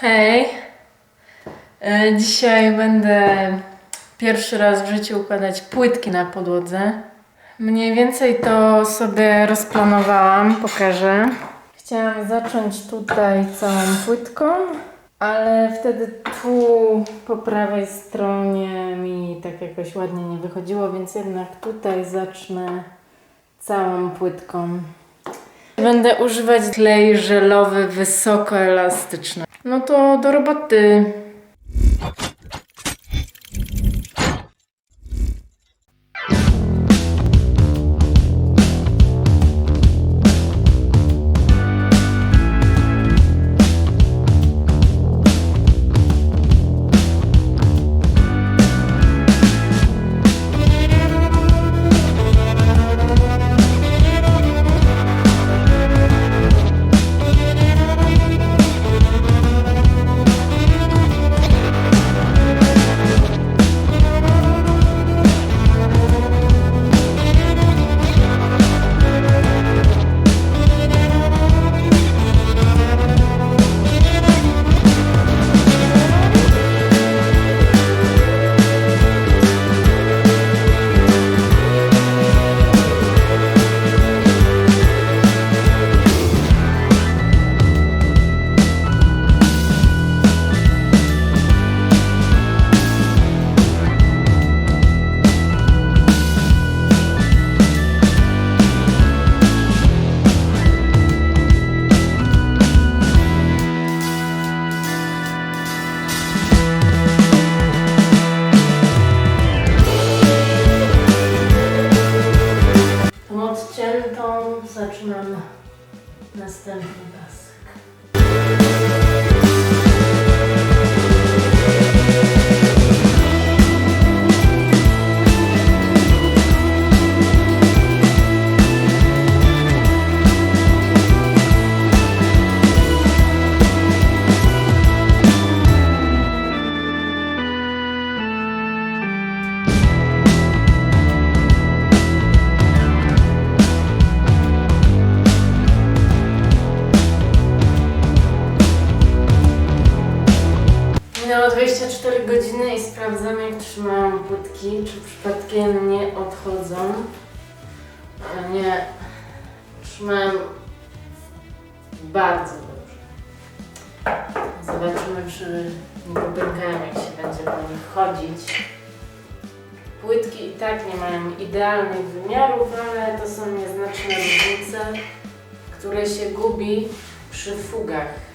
Hej. E, Dzisiaj będę pierwszy raz w życiu układać płytki na podłodze. Mniej więcej to sobie rozplanowałam, pokażę. Chciałam zacząć tutaj całą płytką, ale wtedy tu po prawej stronie mi tak jakoś ładnie nie wychodziło, więc jednak tutaj zacznę całą płytką. Będę używać klej żelowy wysokoelastyczny. No to do roboty. Zaczynam następny pasek. Minęło 24 godziny i sprawdzam jak trzymają płytki, czy przypadkiem nie odchodzą. Nie, trzymają bardzo dobrze. Zobaczymy, czy nie popękają, jak się będzie po nich chodzić. Płytki i tak nie mają idealnych wymiarów, ale to są nieznaczne różnice, które się gubi przy fugach.